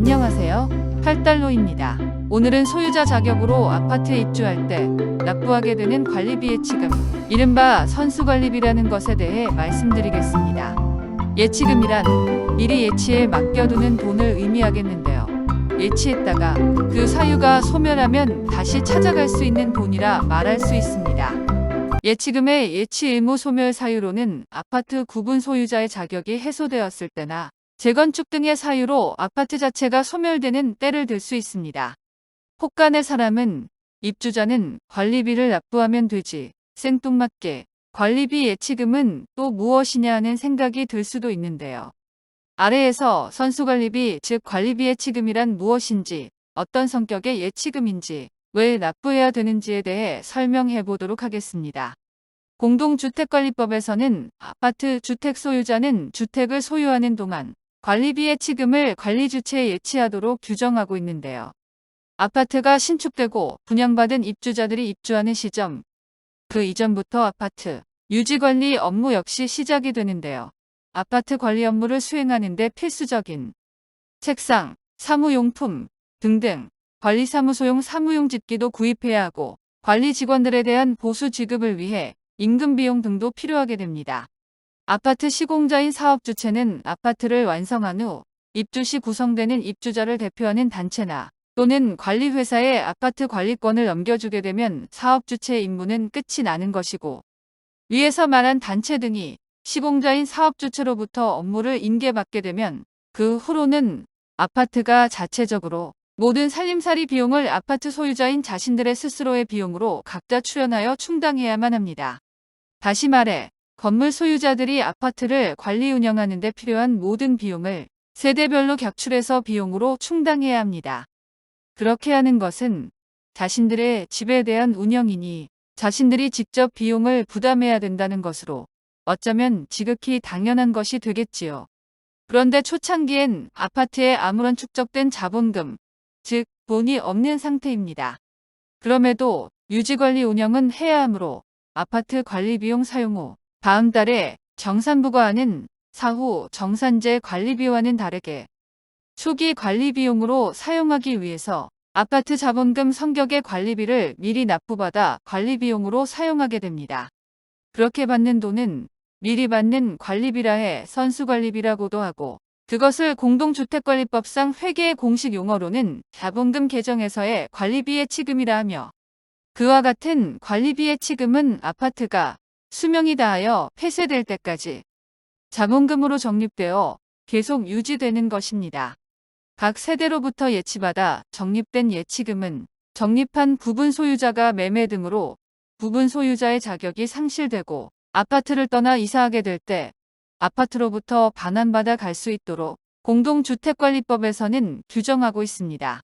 안녕하세요. 8달러입니다. 오늘은 소유자 자격으로 아파트에 입주할 때 납부하게 되는 관리비 예치금, 이른바 선수관리비라는 것에 대해 말씀드리겠습니다. 예치금이란 미리 예치에 맡겨두는 돈을 의미하겠는데요. 예치했다가 그 사유가 소멸하면 다시 찾아갈 수 있는 돈이라 말할 수 있습니다. 예치금의 예치 의무 소멸 사유로는 아파트 구분 소유자의 자격이 해소되었을 때나 재건축 등의 사유로 아파트 자체가 소멸되는 때를 들 수 있습니다. 혹간의 사람은 입주자는 관리비를 납부하면 되지 생뚱맞게 관리비 예치금은 또 무엇이냐 하는 생각이 들 수도 있는데요. 아래에서 선수관리비 즉 관리비 예치금이란 무엇인지 어떤 성격의 예치금인지 왜 납부해야 되는지에 대해 설명해 보도록 하겠습니다. 공동주택관리법에서는 아파트 주택 소유자는 주택을 소유하는 동안 관리비 예치금을 관리 주체에 예치하도록 규정하고 있는데요. 아파트가 신축되고 분양받은 입주자들이 입주하는 시점, 그 이전부터 아파트 유지관리 업무 역시 시작이 되는데요. 아파트 관리 업무를 수행하는 데 필수적인 책상, 사무용품 등등 관리사무소용 사무용 집기도 구입해야 하고 관리 직원들에 대한 보수 지급을 위해 임금 비용 등도 필요하게 됩니다. 아파트 시공자인 사업 주체는 아파트를 완성한 후 입주 시 구성되는 입주자를 대표하는 단체나 또는 관리회사에 아파트 관리권을 넘겨주게 되면 사업 주체의 임무는 끝이 나는 것이고 위에서 말한 단체 등이 시공자인 사업 주체로부터 업무를 인계받게 되면 그 후로는 아파트가 자체적으로 모든 살림살이 비용을 아파트 소유자인 자신들의 스스로의 비용으로 각자 출연하여 충당해야만 합니다. 다시 말해 건물 소유자들이 아파트를 관리 운영하는 데 필요한 모든 비용을 세대별로 격출해서 비용으로 충당해야 합니다. 그렇게 하는 것은 자신들의 집에 대한 운영이니 자신들이 직접 비용을 부담해야 된다는 것으로 어쩌면 지극히 당연한 것이 되겠지요. 그런데 초창기엔 아파트에 아무런 축적된 자본금, 즉 돈이 없는 상태입니다. 그럼에도 유지관리 운영은 해야 하므로 아파트 관리 비용 사용 후 다음 달에 정산부과하는 사후 정산제 관리비와는 다르게 초기 관리 비용으로 사용하기 위해서 아파트 자본금 성격의 관리비를 미리 납부받아 관리 비용으로 사용하게 됩니다. 그렇게 받는 돈은 미리 받는 관리비라 해 선수관리비라고도 하고 그것을 공동주택관리법상 회계의 공식 용어로는 자본금 계정에서의 관리비의 치금이라 하며 그와 같은 관리비의 치금은 아파트가 수명이 다하여 폐쇄될 때까지 자본금으로 적립되어 계속 유지되는 것입니다. 각 세대로부터 예치받아 적립된 예치금은 적립한 부분 소유자가 매매 등으로 부분 소유자의 자격이 상실되고 아파트를 떠나 이사하게 될 때 아파트로부터 반환받아 갈 수 있도록 공동주택관리법에서는 규정하고 있습니다.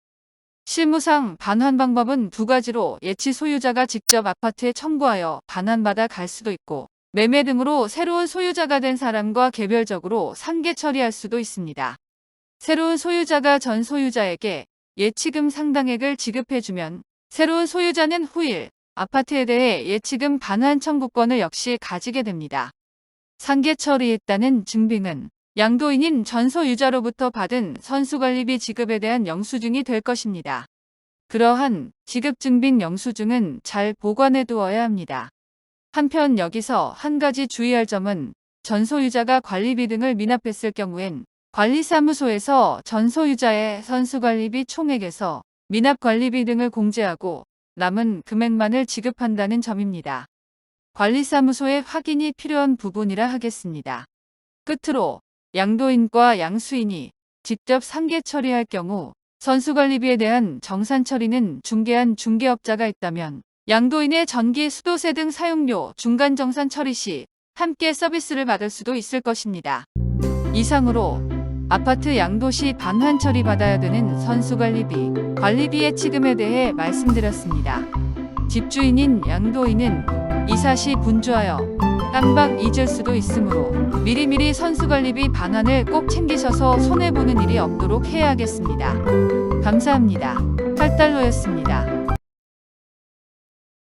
실무상 반환 방법은 두 가지로 예치 소유자가 직접 아파트에 청구하여 반환받아 갈 수도 있고 매매 등으로 새로운 소유자가 된 사람과 개별적으로 상계 처리할 수도 있습니다. 새로운 소유자가 전 소유자에게 예치금 상당액을 지급해주면 새로운 소유자는 후일 아파트에 대해 예치금 반환 청구권을 역시 가지게 됩니다. 상계 처리했다는 증빙은 양도인인 전 소유자로부터 받은 선수관리비 지급에 대한 영수증이 될 것입니다. 그러한 지급증빙 영수증은 잘 보관해 두어야 합니다. 한편 여기서 한 가지 주의할 점은 전 소유자가 관리비 등을 미납했을 경우엔 관리사무소에서 전 소유자의 선수관리비 총액에서 미납관리비 등을 공제하고 남은 금액만을 지급한다는 점입니다. 관리사무소의 확인이 필요한 부분이라 하겠습니다. 끝으로 양도인과 양수인이 직접 상계 처리할 경우 선수관리비에 대한 정산 처리는 중개한 중개업자가 있다면 양도인의 전기, 수도세 등 사용료 중간 정산 처리 시 함께 서비스를 받을 수도 있을 것입니다. 이상으로 아파트 양도시 반환 처리 받아야 되는 선수관리비, 관리비의 치금에 대해 말씀드렸습니다. 집주인인 양도인은 이사 시 분주하여 깜박 잊을 수도 있으므로 미리미리 선수 관리비 반환을 꼭 챙기셔서 손해보는 일이 없도록 해야겠습니다. 감사합니다. 8달러였습니다.